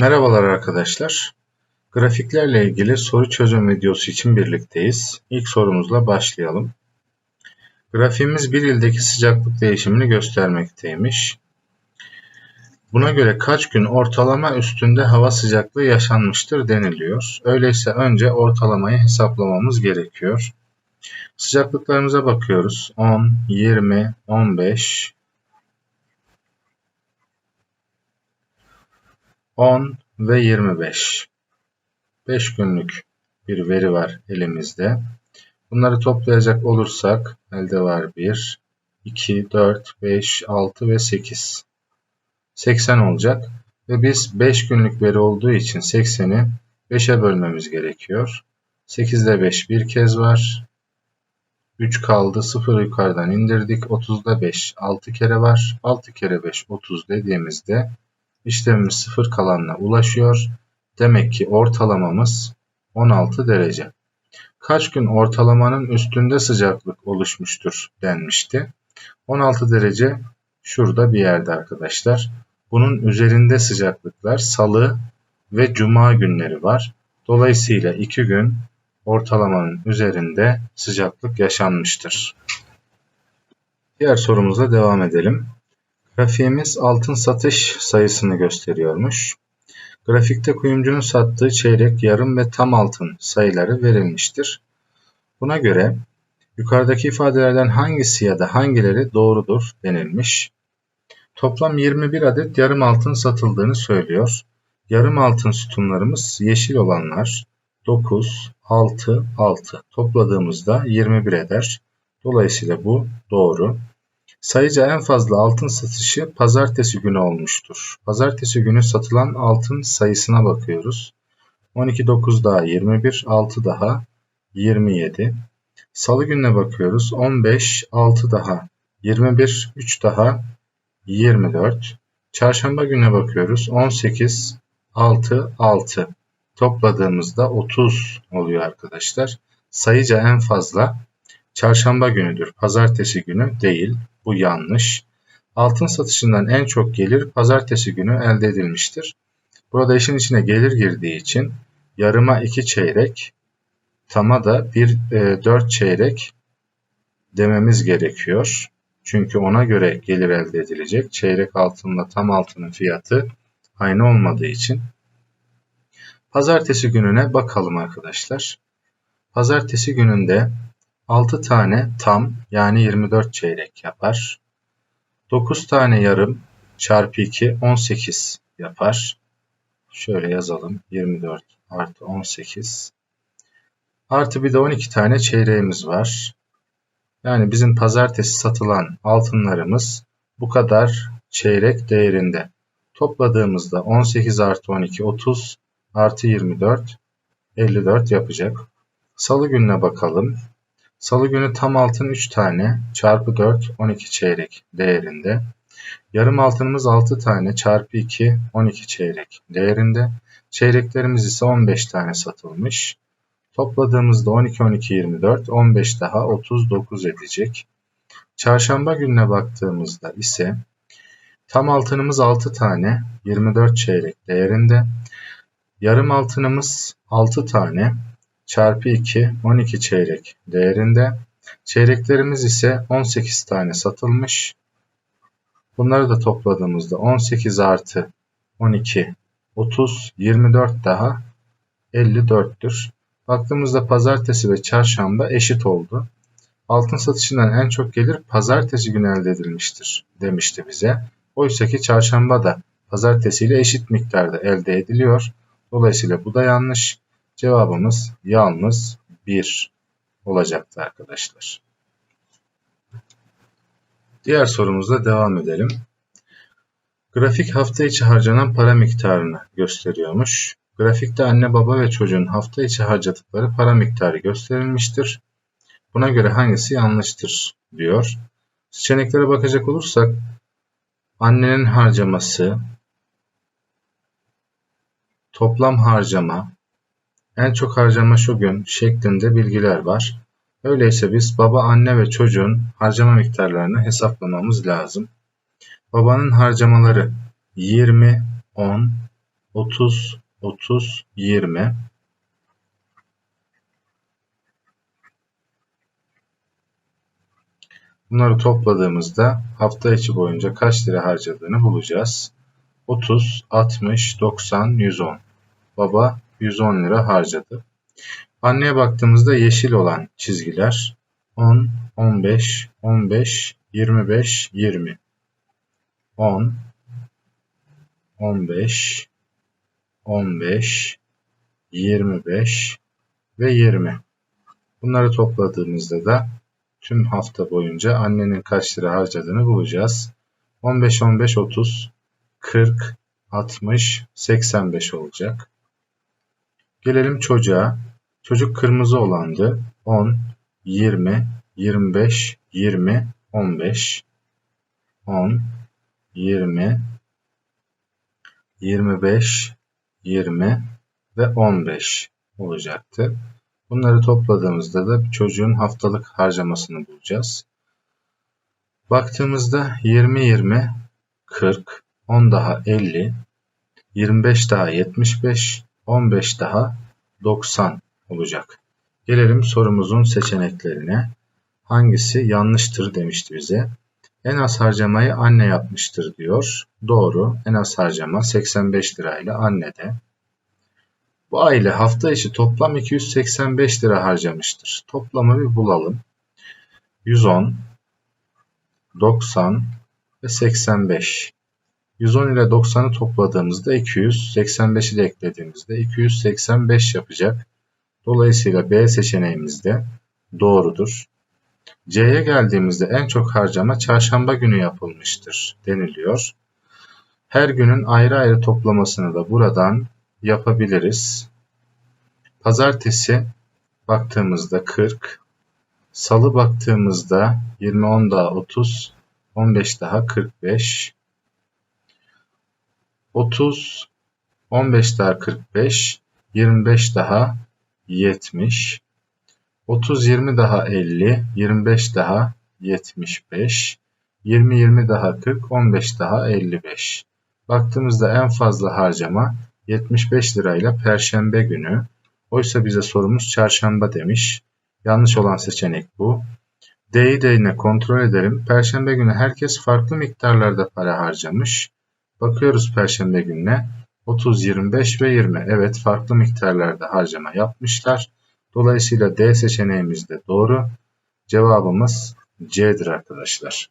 Merhabalar arkadaşlar. Grafiklerle ilgili soru çözüm videosu için birlikteyiz. İlk sorumuzla başlayalım. Grafiğimiz bir ildeki sıcaklık değişimini göstermekteymiş. Buna göre kaç gün ortalama üstünde hava sıcaklığı yaşanmıştır deniliyor. Öyleyse önce ortalamayı hesaplamamız gerekiyor. Sıcaklıklarımıza bakıyoruz. 10, 20, 15, 10 ve 25. 5 günlük bir veri var elimizde. Bunları toplayacak olursak elde var 1, 2, 4, 5, 6 ve 8. 80 olacak. Ve biz 5 günlük veri olduğu için 80'i 5'e bölmemiz gerekiyor. 8'de 5 bir kez var. 3 kaldı. 0 yukarıdan indirdik. 30'da 5 6 kere var. 6 kere 5 30 dediğimizde işlemimiz 0 kalanına ulaşıyor. Demek ki ortalamamız 16 derece. Kaç gün ortalamanın üstünde sıcaklık oluşmuştur denmişti. 16 derece şurada bir yerde arkadaşlar. Bunun üzerinde sıcaklıklar salı ve cuma günleri var. Dolayısıyla 2 gün ortalamanın üzerinde sıcaklık yaşanmıştır. Diğer sorumuza devam edelim. Grafiğimiz altın satış sayısını gösteriyormuş. Grafikte kuyumcunun sattığı çeyrek, yarım ve tam altın sayıları verilmiştir. Buna göre yukarıdaki ifadelerden hangisi ya da hangileri doğrudur denilmiş. Toplam 21 adet yarım altın satıldığını söylüyor. Yarım altın sütunlarımız yeşil olanlar 9, 6, 6 topladığımızda 21 eder. Dolayısıyla bu doğru. Sayıca en fazla altın satışı pazartesi günü olmuştur. Pazartesi günü satılan altın sayısına bakıyoruz. 12 9 daha 21, 6 daha 27. Salı gününe bakıyoruz. 15, 6 daha 21, 3 daha 24. Çarşamba gününe bakıyoruz. 18, 6, 6. Topladığımızda 30 oluyor arkadaşlar. Sayıca en fazla çarşamba günüdür. Pazartesi günü değil. Bu yanlış. Altın satışından en çok gelir pazartesi günü elde edilmiştir. Burada işin içine gelir girdiği için yarıma 2 çeyrek, tama da 1 e, 4 çeyrek dememiz gerekiyor. Çünkü ona göre gelir elde edilecek. Çeyrek altınla tam altının fiyatı aynı olmadığı için. Pazartesi gününe bakalım arkadaşlar. Pazartesi gününde 6 tane tam yani 24 çeyrek yapar. 9 tane yarım çarpı 2 18 yapar. Şöyle yazalım. 24 artı 18. Artı bir de 12 tane çeyreğimiz var. Yani bizim pazartesi satılan altınlarımız bu kadar çeyrek değerinde. Topladığımızda 18 artı 12 30 artı 24 54 yapacak. Salı gününe bakalım. Salı günü tam altın 3 tane çarpı 4 12 çeyrek değerinde. Yarım altınımız 6 tane çarpı 2 12 çeyrek değerinde. Çeyreklerimiz ise 15 tane satılmış. Topladığımızda 12 12 24 15 daha 39 edecek. Çarşamba gününe baktığımızda ise tam altınımız 6 tane 24 çeyrek değerinde. Yarım altınımız 6 tane çarpı 2 12 çeyrek değerinde. Çeyreklerimiz ise 18 tane satılmış. Bunları da topladığımızda 18 artı 12 30 24 daha 54'tür. Baktığımızda pazartesi ve çarşamba eşit oldu. Altın satışından en çok gelir pazartesi günü elde edilmiştir demişti bize. Oysa ki çarşamba da pazartesiyle eşit miktarda elde ediliyor. Dolayısıyla bu da yanlış. Cevabımız yalnız 1 olacaktı arkadaşlar. Diğer sorumuzla devam edelim. Grafik hafta içi harcanan para miktarını gösteriyormuş. Grafikte anne baba ve çocuğun hafta içi harcadıkları para miktarı gösterilmiştir. Buna göre hangisi yanlıştır diyor. Seçeneklere bakacak olursak annenin harcaması, toplam harcama, en çok harcama şu gün şeklinde bilgiler var. Öyleyse biz baba, anne ve çocuğun harcama miktarlarını hesaplamamız lazım. Babanın harcamaları 20, 10, 30, 30, 20. Bunları topladığımızda hafta içi boyunca kaç lira harcadığını bulacağız. 30, 60, 90, 110. Baba 110 lira harcadı. Anneye baktığımızda yeşil olan çizgiler 10, 15, 15, 25, 20. 10, 15, 15, 25 ve 20. Bunları topladığımızda da tüm hafta boyunca annenin kaç lira harcadığını bulacağız. 15, 15, 30, 40, 60, 85 olacak. Gelelim çocuğa. Çocuk kırmızı olandı. 10, 20, 25, 20, 15. 10, 20, 25, 20 ve 15 olacaktı. Bunları topladığımızda da çocuğun haftalık harcamasını bulacağız. Baktığımızda 20, 20, 40, 10 daha 50, 25 daha 75, 15 daha 90 olacak. Gelelim sorumuzun seçeneklerine. Hangisi yanlıştır demişti bize. En az harcamayı anne yapmıştır diyor. Doğru. En az harcama 85 lirayla annede. Bu aile hafta içi toplam 285 lira harcamıştır. Toplamı bir bulalım. 110, 90 ve 85. 110 ile 90'ı topladığımızda 200, 85'i de eklediğimizde 285 yapacak. Dolayısıyla B seçeneğimiz de doğrudur. C'ye geldiğimizde en çok harcama çarşamba günü yapılmıştır deniliyor. Her günün ayrı ayrı toplamasını da buradan yapabiliriz. Pazartesi baktığımızda 40, salı baktığımızda 20 10 daha 30, 15 daha 45, 30, 15 daha 45, 25 daha 70, 30 20 daha 50, 25 daha 75, 20 20 daha 40, 15 daha 55. Baktığımızda en fazla harcama 75 lirayla perşembe günü. Oysa bize sorumuz çarşamba demiş. Yanlış olan seçenek bu. D'yi de yine kontrol edelim. Perşembe günü herkes farklı miktarlarda para harcamış. Bakıyoruz perşembe gününe. 30, 25 ve 20. Evet farklı miktarlarda harcama yapmışlar. Dolayısıyla D seçeneğimiz de doğru. Cevabımız C'dir arkadaşlar.